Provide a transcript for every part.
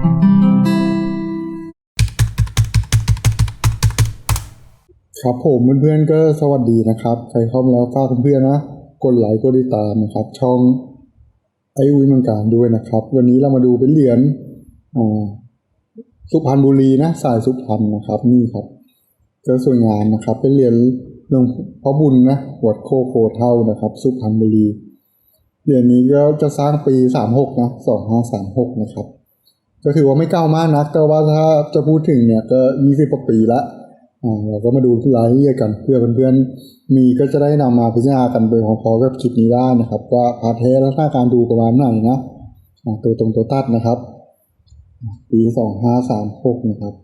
ครับผมเพื่อนๆก็สวัสดีนะครับ ใครเข้ามาแล้วฝากเพื่อนๆนะ กดไลค์กดติดตามนะครับ ช่องไอวิมังการด้วยนะครับ วันนี้เรามาดูเป็นเหรียญสุพรรณบุรีนะ สายสุพรรณนะครับ นี่ครับก็สวยงามนะครับ เป็นเหรียญหลวงพ่อบุญนะวัดโคโคเท่านะครับ สุพรรณบุรีเหรียญนี้ก็จะสร้างปีสามหกนะสองห้าสามหกนะครับ ก็ถือว่าไม่เก่ามากนัก แต่ว่าถ้าจะพูดถึงเนี่ยก็ยี่สิบกว่าปีละอ่าเราก็มาดูรายละเอียดกันเพื่อเพื่อนๆมีก็จะได้นำมาพิจารณากันไปพอๆกับคลิปนี้ได้นะครับ ว่าพาเทสและหน้าการดูประมาณไหนนะตัวตรงตัวตัดนะครับ ปีสองห้าสามหกนะครับ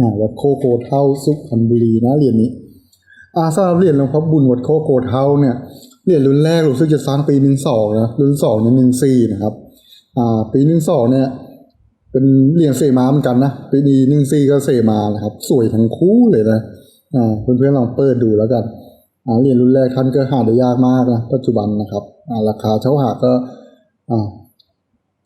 อ่าวัดโคโกเท่าสุพรรณบุรีนะเหรียญนี้อาสำหรับเหรียญหลวงพ่อบุญวัดโคโกเท่าเนี่ยเหรียญรุ่นแรกรู้สึกจะสร้างปีหนึ่งสองนะรุ่นสองเนี่ยหนึ่งสี่นะครับ อ่าปีหนึ่งสองเนี่ย เป็นเหรียญเสมาเหมือนกันนะปีนี้หนึ่งสี่ก็เสมานะครับ สวยทั้งคู่เลยนะอ่าเพื่อนๆลองเปิดดูแล้วกันอ่าเหรียญรุ่นแรกท่านก็หาได้ยากมากนะปัจจุบันนะครับอ่าราคาเช่าหาก็อ่า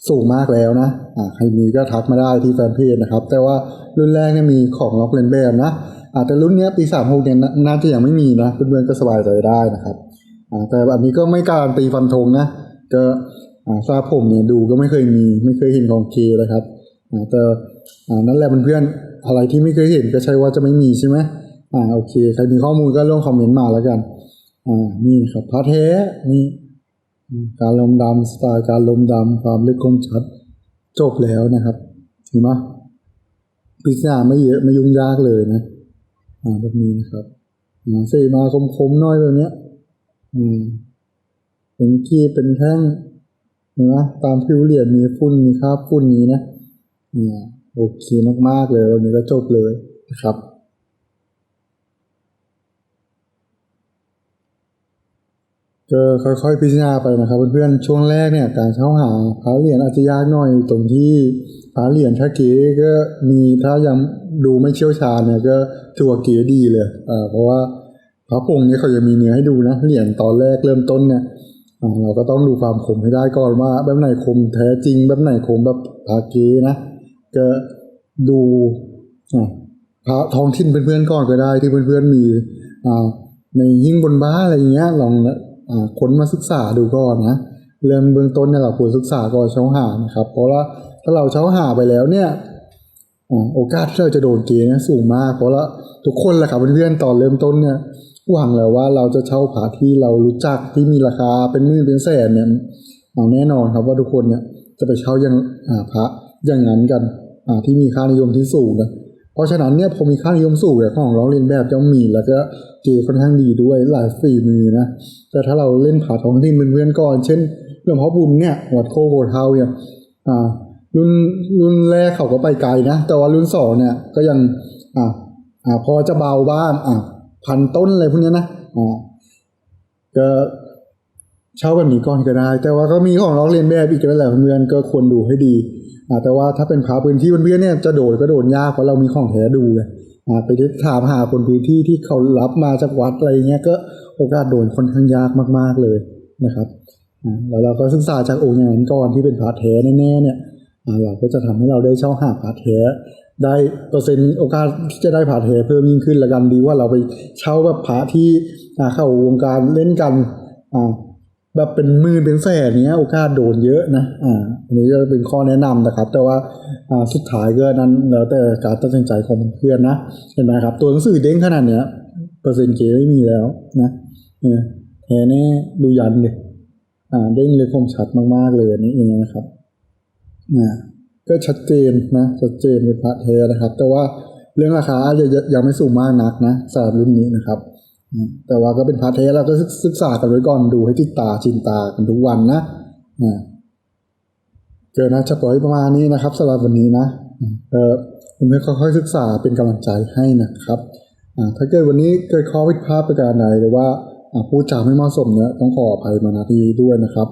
สูงมากแล้วนะอ่าใครมีก็ทักมาได้ที่แฟนเพจนะครับ แต่ว่ารุ่นแรกเนี่ยมีของล็อกเลนแบบนะอ่าแต่รุ่นเนี้ยปีสามหกเนี่ยน่าจะยังไม่มีนะเพื่อนๆก็สบายใจได้นะครับอ่าแต่อันนี้ก็ไม่การตีฟันธงนะก็ ทราบผมเนี่ยดูก็ไม่เคยมีไม่เคยเห็นของเคนะครับอาแต่อ่านั่นแหละเพื่อนๆอะไรที่ไม่เคยเห็นก็ใช่ว่าจะไม่มีใช่ไหมอ่าโอเคใครมีข้อมูลก็ลงคอมเมนต์มาแล้วกันอ่านี่ครับพระเท้นี่การลมดำสไตล์การลมดำความลึกคมชัดจบแล้วนะครับเห็นไหมพิจารณาไม่เยอะไม่ยุ่งยากเลยนะอ่าแบบนี้นะครับอ่าเสมาคมๆน้อยแบบเนี้ยอืมเป็นขี้เป็นแท่ง เห็นไหมตามผิวเหรียญมีฝุ่นมีคราบฝุ่นนี้นะอ่าโอเคมากๆเลยวันนี้ก็จบเลยนะครับก็ค่อยๆพิจารณาไปนะครับเพื่อนๆช่วงแรกเนี่ยการเช่าหาพระเหรียญอาจจะยากหน่อยตรงที่พระเหรียญถ้าเก๋ก็มีถ้ายังดูไม่เชี่ยวชาญเนี่ยก็ถือว่าเก๋ดีเลยอ่าเพราะว่าพระพงเนี่ยเขาจะมีเนื้อให้ดูนะเหรียญตอนแรกเริ่มต้นเนี่ย เราก็ต้องดูความคมให้ได้ก่อนว่า แบบไหนคมแท้จริง แบบไหนคมแบบพระเกนะก็ดูพระท้องถิ่นเพื่อนๆก่อนก็ได้ที่เพื่อนๆมีอ่าในยิ่งบนบ้านอะไรเงี้ยลองอค้นมาศึกษาดูก่อนนะเริ่มเบื้องต้นเนี่ยเราควรศึกษาก่อนเช้าหานะครับ เพราะว่าถ้าเราเช้าหาไปแล้วเนี่ยโอกาสที่เราจะโดนเกณฑ์เนี่ยสูงมาก เพราะว่าทุกคนแหละครับเพื่อนๆตอนเริ่มต้นเนี่ย หวังแล้วว่าเราจะเช่าผาที่เรารู้จักที่มีราคาเป็นหมื่นเป็นแสนเนี่ยเอาแน่นอนครับว่าทุกคนเนี่ยจะไปเช่าอย่างอ่าพระอย่างนั้นกันที่มีค่านิยมที่สูงนะเพราะฉะนั้นเนี่ยพอมีค่านิยมสูงเนี่ยของร้องเรียนแบบย่อมมีแล้วก็เกค่อนข้างดีด้วยหลายฝีมือนะแต่ถ้าเราเล่นผาท้องที่เพื่อนๆก่อน เช่นหลวงพ่อบุญเนี่ยวัดโคโคเทาเนี่ยรุ่นรุ่นแรกเขาก็ไปไกลนะแต่ว่ารุ่นสองเนี่ยก็ยังอ่าอ่าพอจะเบาบ้างอ่า พันต้นอะไรพวกเนี้ยนะอ่าก็เช่าแบบนี้ก่อนก็ได้ แต่ว่าก็มีของร้องเรียนแบบอีกแล้วแหละเพื่อนๆก็ควรดูให้ดีอ่าแต่ว่าถ้าเป็นพาพื้นที่เพื่อนๆเนี่ยจะโดดก็โดดยากเพราะเรามีของแท้ดูไงอ่าไปถามหาคนพื้นที่ที่เขารับมาจากวัดอะไรเงี้ยก็โอกาสโดนค่อนข้างยากมาก ๆเลยนะครับอ่าแล้วเราก็ศึกษาจากองค์อย่างนั้นก่อนที่เป็นพาแท้แน่ๆเนี่ยอ่า เราก็จะทำให้เราได้เช่าหาพาแท้ได้เปอร์เซ็นต์โอกาสที่จะได้พาแท้เพิ่มยิ่งขึ้นละกันดีว่าเราไปเช่าแบบพระที่เข้าวงการเล่นกันอ่าแบบเป็นหมือเป็นแสนเนี้ยโอกาสโดนเยอะนะอ่าอันนี้ก็เป็นข้อแนะนำนะครับ แต่ว่าอ่าสุดท้ายก็นั้นแล้วแต่การตัดสินใจของเพื่อนนะเห็นไหมครับ ตัวหนังสือเด้งขนาดเนี้ยเปอร์เซ็นต์เกไม่มีแล้วนะเนี่ยแท้แน่ดูยันเลยอ่าเด้งเลยคมชัดมากๆเลยนนี้เองนะครับ อ่าก็ชัดเจนนะชัดเจนเป็นพระเทนะครับ แต่ว่าเรื่องราคาอาจจะยังไม่สูงมากนักนะสำหรับรุ่นนี้นะครับ แต่ว่าก็เป็นพาร์ทเทสเราก็ศึกษากันไว้ก่อนดูให้ติดตาชินตากันทุกวันนะเกิดนะจะปล่อยประมาณนี้นะครับสำหรับวันนี้นะเออผมจะค่อยๆศึกษาเป็นกำลังใจให้นะครับถ้าเกิดวันนี้เกิดข้อผิดพลาดประการใดหรือว่าพูดจาไม่เหมาะสมเนี่ยต้องขออภัยมาณที่ด้วยนะครับ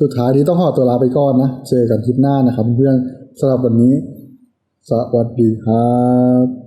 สุดท้ายนี้ต้องขอตัวลาไปก่อนนะ เจอกันคลิปหน้านะครับเพื่อนสำหรับวันนี้ สวัสดีครับ